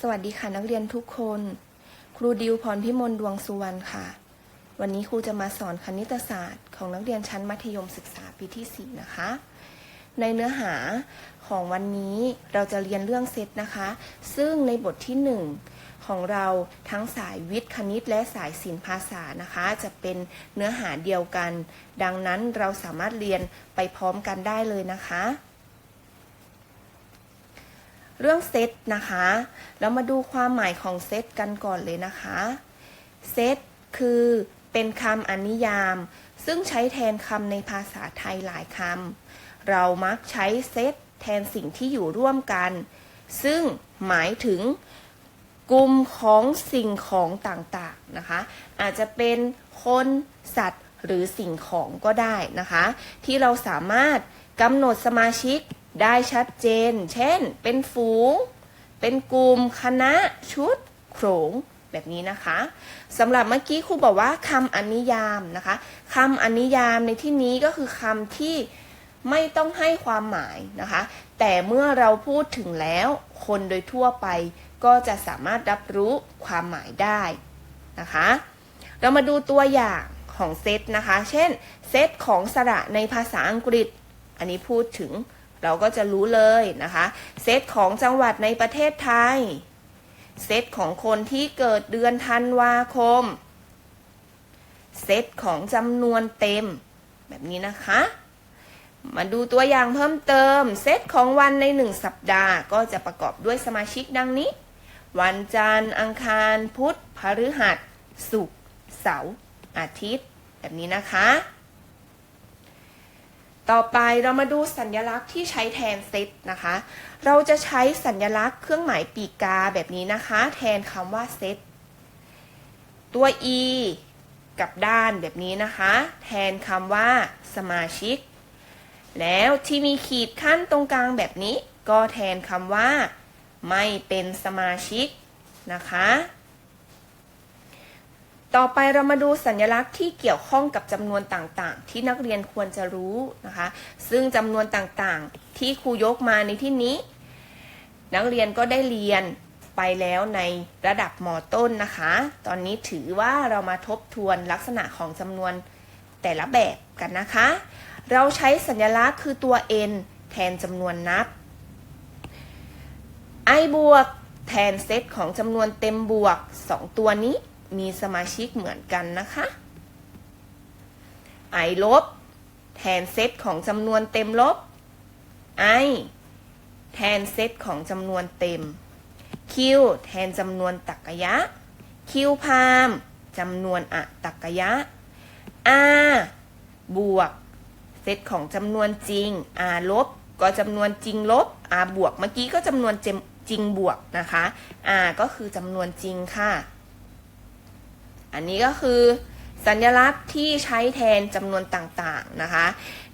สวัสดีค่ะนักเรียนทุกคน ครูดิวพรพิมลดวงสุวรรณค่ะ วันนี้ครูจะมาสอนคณิตศาสตร์ ของนักเรียนชั้นมัธยมศึกษาปีที่ 4 นะคะ ในเนื้อหาของวันนี้เราจะเรียนเรื่องเซตนะคะ ซึ่งในบทที่ 1 ของเราทั้งสายวิทย์คณิตและสายศิลปภาษานะคะ จะเป็นเนื้อหาเดียวกัน ดังนั้นเราสามารถเรียนไปพร้อมกันได้เลยนะคะ เรื่องเซตนะคะ เรามาดูความหมายของเซตกันก่อนเลยนะคะ เซตคือเป็นคำอนิยาม ซึ่งใช้แทนคำในภาษาไทยหลายคำ เรามักใช้เซตแทนสิ่งที่อยู่ร่วมกัน ซึ่งหมายถึงกลุ่มของสิ่งของต่างๆนะคะ อาจจะเป็นคนสัตว์หรือสิ่งของก็ได้นะคะ ที่เราสามารถกำหนดสมาชิก ได้ชัดเจน เช่น เป็นฝูง เป็นกลุ่มคณะ ชุด โขงแบบนี้นะคะสำหรับเมื่อกี้ครูบอกว่าคำอนิยามนะคะคำอนิยามในที่นี้ก็คือคำที่ไม่ต้องให้ความหมายนะคะ แต่เมื่อเราพูดถึงแล้ว คนโดยทั่วไปก็จะสามารถรับรู้ความหมายได้นะคะ เรามาดูตัวอย่างของเซตนะคะ เช่นเซตของสระในภาษาอังกฤษ อันนี้พูดถึง เราก็จะรู้เลยนะคะ เซตของจังหวัดในประเทศไทย เซตของคนที่เกิดเดือนธันวาคม เซตของจำนวนเต็ม แบบนี้นะคะ มาดูตัวอย่างเพิ่มเติม เซตของวันในหนึ่งสัปดาห์ ก็จะประกอบด้วยสมาชิกดังนี้ วันจันทร์ อังคาร พุธ พฤหัส ศุกร์ เสาร์ อาทิตย์ แบบนี้นะคะ ต่อไปเรามาดูสัญลักษณ์ที่ใช้แทนเซตนะคะ เราจะใช้สัญลักษณ์เครื่องหมายปีกกาแบบนี้นะคะ แทนคำว่าเซตตัว e กับด้านแบบนี้นะคะ แทนคำว่าสมาชิก แล้วที่มีขีดขั้นตรงกลางแบบนี้ ก็แทนคำว่า ไม่เป็นสมาชิกนะคะ ต่อไปเรามาดูสัญลักษณ์ที่เกี่ยวข้องกับจำนวนต่างๆ ที่นักเรียนควรจะรู้นะคะ ซึ่งจำนวนต่างๆ ที่ครูยกมาในที่นี้ นักเรียนก็ได้เรียนไปแล้วในระดับมต้นนะคะ ตอนนี้ถือว่าเรามาทบทวนลักษณะของจำนวนแต่ละแบบกันนะคะ เราใช้สัญลักษณ์คือตัว n แทนจำนวนนับ i บวกแทนเซตของจำนวนเต็มบวก 2 ตัวนี้ มีสมาชิกเหมือนกันนะคะ i ลบ แทนเซตของจำนวนเต็มลบ i แทนเซตของจำนวนเต็ม q แทนจำนวนตรรกะยะ q พามจำนวนอะตรกยะ r บวก เซตของจำนวนจริง r ลบ ก็จำนวนจริงลบ r บวก เมื่อกี้ก็จำนวนจมจริงบวกนะคะ r ก็คือจำนวนจริงค่ะ อันนี้ก็คือสัญลักษณ์ที่ใช้แทนจำนวนต่างๆนะคะ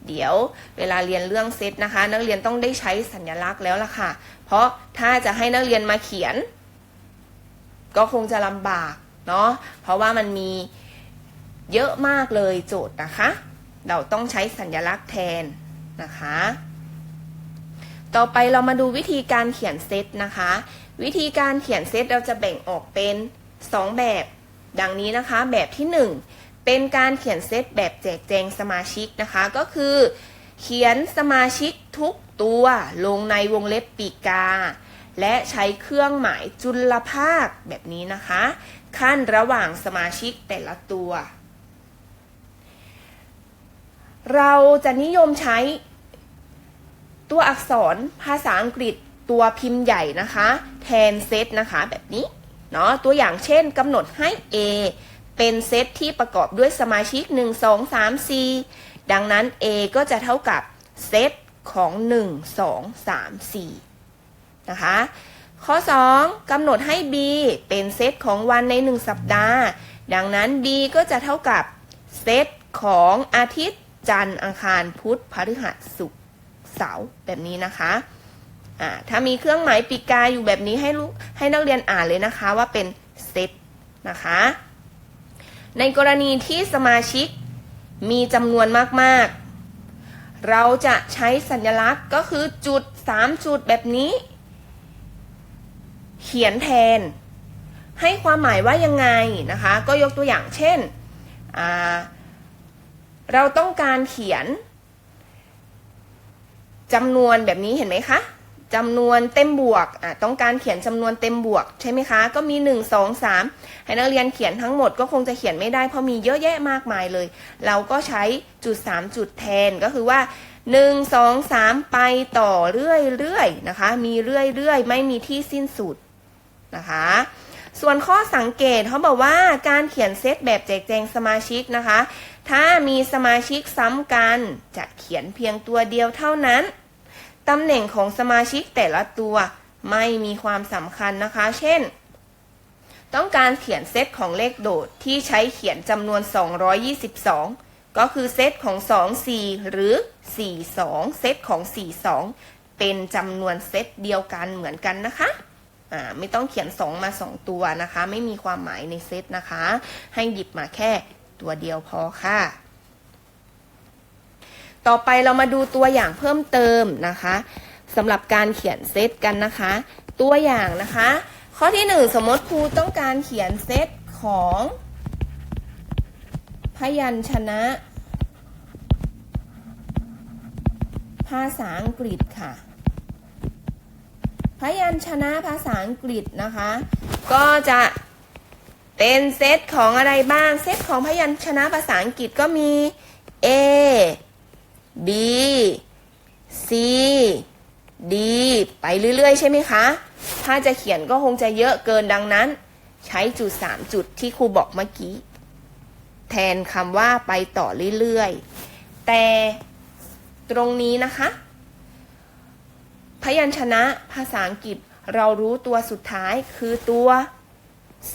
เดี๋ยวเวลาเรียนเรื่องเซตนะคะ นักเรียนต้องได้ใช้สัญลักษณ์แล้วล่ะค่ะ เพราะถ้าจะให้นักเรียนมาเขียน ก็คงจะลำบากเนาะเพราะว่ามันมีเยอะมากเลยโจทย์นะคะ เราต้องใช้สัญลักษณ์แทนนะคะ ต่อไปเรามาดูวิธีการเขียนเซตนะคะ วิธีการเขียนเซตเราจะแบ่งออกเป็น 2 แบบ ดังนี้นะคะแบบที่ 1 เป็นการเขียนเซตแบบแจกแจงสมาชิกนะคะ ก็คือ เขียนสมาชิกทุกตัวลงในวงเล็บปีกา และใช้เครื่องหมายจุลภาคแบบนี้นะคะ ขั้นระหว่างสมาชิกแต่ละตัว เราจะนิยมใช้ตัวอักษรภาษาอังกฤษตัวพิมพ์ใหญ่นะคะ แทนเซตนะคะแบบนี้ เนาะตัวอย่างเช่นกำหนดให้ A เป็นเซตที่ประกอบด้วยสมาชิก 1 2 3 4 ดังนั้น A ก็จะเท่ากับเซตของ 1 2 3 4 นะคะ ข้อ 2กำหนดให้ B เป็นเซตของวันใน 1 สัปดาห์ ดังนั้น B ก็จะเท่ากับเซตของอาทิตย์จันทร์อังคารพุธพฤหัสศุกร์เสาร์แบบนี้นะคะ อ่าถ้ามีเครื่องหมายปีกาอยู่แบบนี้ให้ลูกให้นักเรียนอ่านเลยนะคะว่าเป็นเซตนะคะ ในกรณีที่สมาชิกมีจำนวนมากๆ เราจะใช้สัญลักษณ์ก็คือจุด 3 จุดแบบนี้ เขียนแทน ให้ความหมายว่ายังไงนะคะ ก็ยกตัวอย่างเช่น เราต้องการเขียนจำนวนแบบนี้เห็นไหมคะ จำนวนเต็มบวกอะต้องการเขียนจำนวนเต็มบวกใช่ไหมคะ ก็มี 1 2 3 ให้นักเรียนเขียนทั้งหมดก็คงจะเขียนไม่ได้เพราะมีเยอะแยะมากมายเลย เราก็ใช้จุด 3 จุดแทนก็คือว่า 1 2 3 ไปต่อเรื่อยๆนะคะ มีเรื่อยๆ ไม่มีที่สิ้นสุดนะคะ ส่วนข้อสังเกตเขาบอกว่าการเขียนเซตแบบแจกแจงสมาชิกนะคะ ถ้ามีสมาชิกซ้ำกันจะเขียนเพียงตัวเดียวเท่านั้น ตำแหน่งของสมาชิกแต่ละตัวไม่มีความสำคัญนะคะ เช่น ต้องการเขียนเซตของเลขโดดที่ใช้เขียนจำนวน 222 ก็คือเซตของ 2 4 หรือ 4 2 เซตของ 4 2 เป็นจำนวนเซตเดียวกันเหมือนกันนะคะไม่ต้องเขียน 2 มา 2 ตัวนะคะ ไม่มีความหมายในเซตนะคะ ให้หยิบมาแค่ตัวเดียวพอค่ะ ต่อไปเรามาดูตัวอย่างเพิ่มเติมนะคะสำหรับการเขียนเซตกันนะคะ ตัวอย่างนะคะ ข้อที่หนึ่งสมมติครูต้องการเขียนเซตของ พยัญชนะ ภาษาอังกฤษค่ะ พยัญชนะภาษาอังกฤษนะคะ ก็จะเป็นเซตของอะไรบ้าง เซตของพยัญชนะภาษาอังกฤษก็มี A B C D ไปเรื่อยๆ ใช่ไหมคะ ถ้าจะเขียนก็คงจะเยอะเกินดังนั้น ใช้จุด 3 จุดที่ครูบอกเมื่อกี้ แทนคำว่าไปต่อเรื่อยๆ แต่ตรงนี้นะคะ พยัญชนะภาษาอังกฤษเรารู้ตัวสุดท้ายคือตัว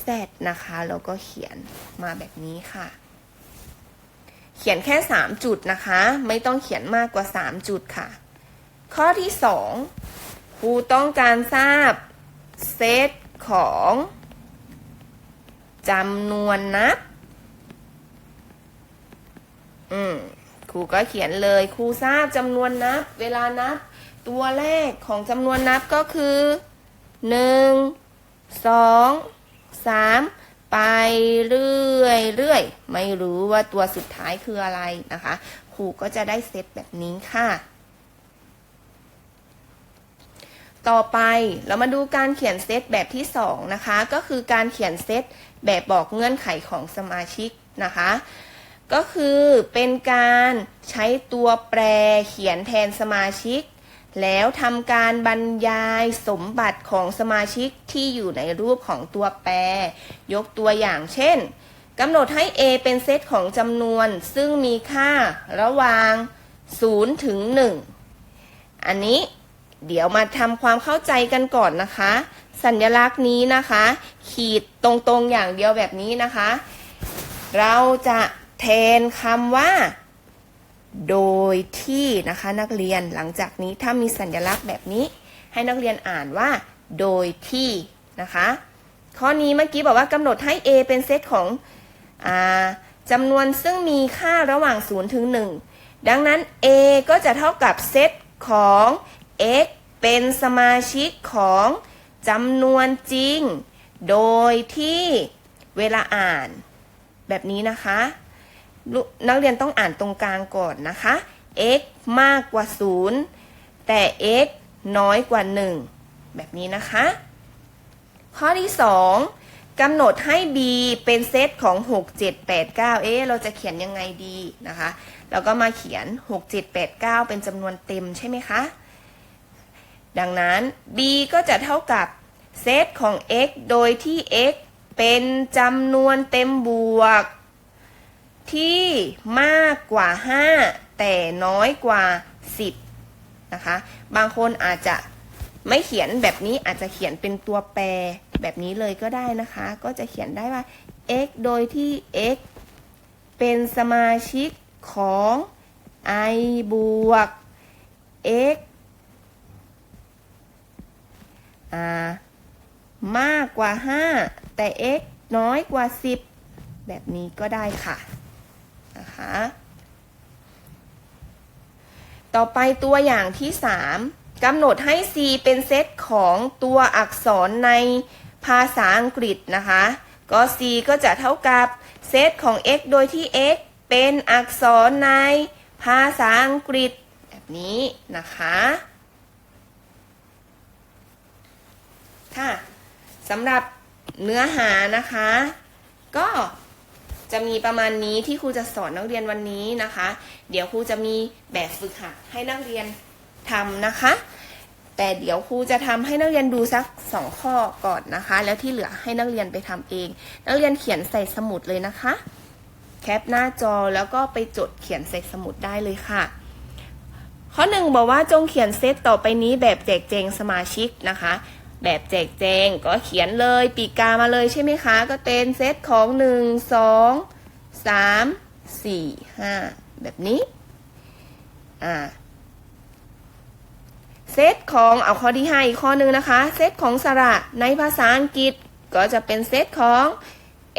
Z นะคะ แล้วก็เขียนมาแบบนี้ค่ะ เขียนแค่ 3 จุดนะคะ ไม่ต้องเขียนมากกว่า 3 จุดค่ะ ข้อที่ 2 ครูต้องการทราบเซตของจำนวนนับ อืม ครูก็เขียนเลย ครูทราบจำนวนนับ เวลานับ ตัวแรกของจำนวนนับก็คือ1 2 3 ไปเรื่อยเรื่อยไม่รู้ว่าตัวสุดท้ายคืออะไรนะคะครูก็จะได้เซตแบบนี้ค่ะ ต่อไปเรามาดูการเขียนเซตแบบที่2นะคะก็คือการเขียนเซตแบบบอกเงื่อนไขของสมาชิกนะคะก็คือเป็นการใช้ตัวแปรเขียนแทนสมาชิก แล้วทำการบรรยายสมบัติของสมาชิกที่อยู่ในรูปของตัวแปร ยกตัวอย่างเช่นกำหนดให้ A เป็นเซตของจำนวนซึ่งมีค่าระหว่าง 0 ถึง 1 อันนี้เดี๋ยวมาทำความเข้าใจกันก่อนนะคะ สัญลักษณ์นี้นะคะ ขีดตรงๆอย่างเดียวแบบนี้นะคะ เราจะแทนคำว่า โดยที่นะคะนักเรียนหลังจากนี้ถ้ามีสัญลักษณ์แบบนี้ ให้นักเรียนอ่านว่า โดยที่นะคะ ข้อนี้เมื่อกี้บอกว่ากำหนดให้ A เป็นเซตของอจำนวนซึ่งมีค่าระหว่าง 0 ถึง 1 ดังนั้น A ก็จะเท่ากับเซตของ x เป็นสมาชิกของจำนวนจริง โดยที่เวลาอ่านแบบนี้นะคะ นักเรียนต้องอ่านตรงกลางก่อนนะคะ x มากกว่า 0 แต่ x น้อยกว่า 1 แบบนี้นะคะ ข้อที่ 2กำหนดให้ b เป็นเซตของ 6 7 8 9 เอ๊ะเราจะเขียนยังไงดีนะคะเราก็มาเขียน 6 7 8 9 เป็นจำนวนเต็มใช่ไหมคะ ดังนั้น b ก็จะเท่ากับเซตของ x โดยที่ x เป็นจำนวนเต็มบวก ที่มากกว่า 5 แต่น้อยกว่า 10 นะคะ บางคนอาจจะไม่เขียนแบบนี้อาจจะเขียนเป็นตัวแปรแบบนี้เลยก็ได้นะคะ ก็จะเขียนได้ว่า x โดยที่ x เป็นสมาชิกของ i บวก x มากกว่า 5 แต่ x น้อยกว่า 10 แบบนี้ก็ได้ค่ะ ต่อไปตัวอย่างที่กำหนดให้ C เป็นเซตของตัวอักษรในภาษาอังกฤษนะคะ ก็ C ก็จะเท่ากับเซตของ x โดยที่ x เป็นอักษรในภาษาอังกฤษแบบนี้นะคะค่ะสำหรับเนื้อหานะคะ ก็ จะมีประมาณนี้ที่ครูจะสอนนักเรียนวันนี้นะคะ เดี๋ยวครูจะมีแบบฝึกหัดให้นักเรียนทำนะคะ แต่เดี๋ยวครูจะทำให้นักเรียนดูสักสองข้อก่อนนะคะ แล้วที่เหลือให้นักเรียนไปทำเอง นักเรียนเขียนใส่สมุดเลยนะคะ แคปหน้าจอแล้วก็ไปจดเขียนใส่สมุดได้เลยค่ะข้อหนึ่งบอกว่าจงเขียนเซตต่อไปนี้แบบแจกแจงสมาชิกนะคะ แบบแจกแจงก็เขียนเลยปีกามาเลยใช่ไหมคะ ก็เป็นเซตของหนึ่งสองสามสี่ห้าแบบนี้ อ่า เซตของเอาข้อที่ห้าอีกข้อหนึ่งนะคะ เซตของสระในภาษาอังกฤษก็จะเป็นเซตของ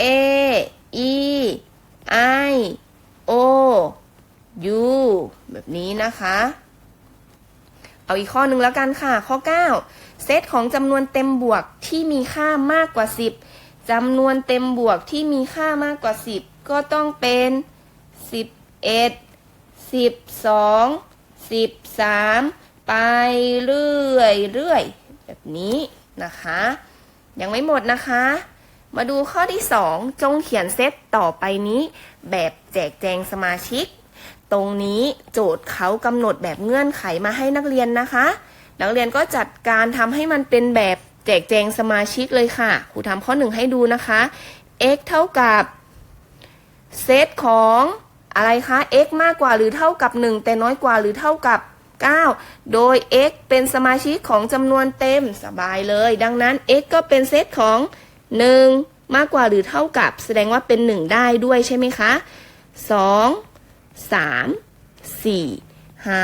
A E I O U แบบนี้นะคะ เอาอีกข้อหนึ่งแล้วกันค่ะ ข้อ 9 เซตของจำนวนเต็มบวกที่มีค่ามากกว่า 10จำนวนเต็มบวกที่มีค่ามากกว่า 10 ก็ต้องเป็น 11 12 13 ไปเรื่อยเรื่อยแบบนี้นะคะ ยังไม่หมดนะคะ มาดูข้อที่ 2 จงเขียนเซตต่อไปนี้ แบบแจกแจงสมาชิก ตรงนี้โจทย์เขากำหนดแบบเงื่อนไขมาให้นักเรียนนะคะ นักเรียนก็จัดการทำให้มันเป็นแบบแจกแจงสมาชิกเลยค่ะครูทำข้อหนึ่งให้ดูนะคะ x เท่ากับเซตของอะไรคะ x มากกว่าหรือเท่ากับ 1 แต่น้อยกว่าหรือเท่ากับ 9 โดย x เป็นสมาชิกของจำนวนเต็มสบายเลย ดังนั้น x ก็เป็นเซตของ 1 มากกว่าหรือเท่ากับ แสดงว่าเป็น 1 ได้ด้วยใช่ไหมคะ 2 สามสี่ห้า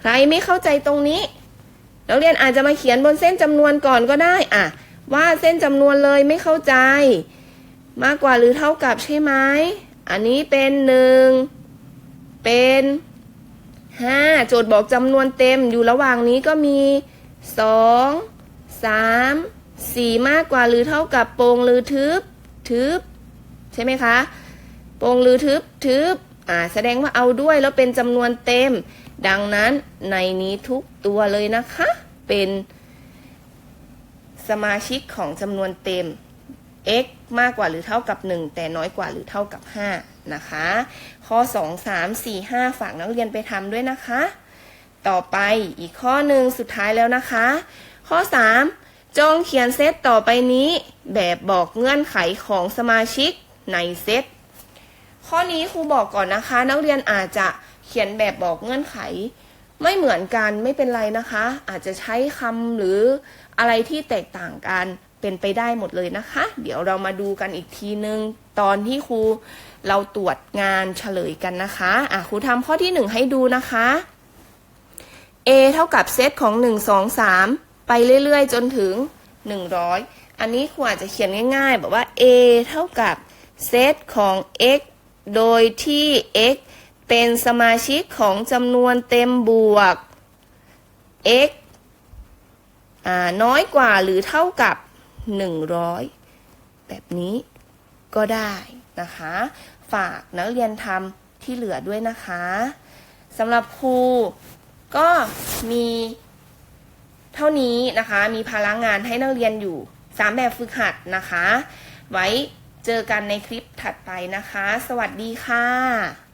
ใครไม่เข้าใจตรงนี้ นักเรียนอาจจะมาเขียนบนเส้นจำนวนก่อนก็ได้อะว่าเส้นจำนวนเลยไม่เข้าใจ มากกว่าหรือเท่ากับใช่ไหมอันนี้เป็นหนึ่งเป็นห้าโจทย์บอกจำนวนเต็มอยู่ระหว่างนี้ก็มีสองสามสี่มากกว่าหรือเท่ากับโปรงหรือทึบทึบใช่ไหมคะโปรงหรือทึบทึบ อ่าแสดงว่าเอาด้วยแล้วเป็นจำนวนเต็ม ดังนั้นในนี้ทุกตัวเลยนะคะ เป็นสมาชิกของจำนวนเต็ม x มากกว่าหรือเท่ากับ 1 แต่น้อยกว่าหรือเท่ากับ 5 นะคะ ข้อ 2 3 4 5 ฝากนักเรียนไปทำด้วยนะคะ ต่อไปอีกข้อหนึ่งสุดท้ายแล้วนะคะ ข้อ 3 จงเขียนเซตต่อไปนี้ แบบบอกเงื่อนไขของสมาชิกในเซต ข้อนี้ครูบอกก่อนนะคะ นักเรียนอาจจะเขียนแบบบอกเงื่อนไข ไม่เหมือนกันไม่เป็นไรนะคะ อาจจะใช้คำหรืออะไรที่แตกต่างกันเป็นไปได้หมดเลยนะคะ เดี๋ยวเรามาดูกันอีกทีนึง ตอนที่ครูเราตรวจงานเฉลยกันนะคะอะครูทำข้อที่หนึ่งให้ดูนะคะ A เท่ากับเซตของ 1 2 3 ไปเรื่อยๆ จนถึง 100 อันนี้ครูอาจจะเขียนง่ายๆ แบบว่า A เท่ากับเซตของ x โดยที่ x เป็นสมาชิกของจำนวนเต็มบวก x น้อยกว่าหรือเท่ากับ 100 แบบนี้ก็ได้นะคะ ฝากนักเรียนทำที่เหลือด้วยนะคะสำหรับครูก็มีเท่านี้นะคะ มีพลังงานให้นักเรียนอยู่ 3 แบบฝึกหัดนะคะ ไว้ เจอกันในคลิปถัดไปนะคะ สวัสดีค่ะ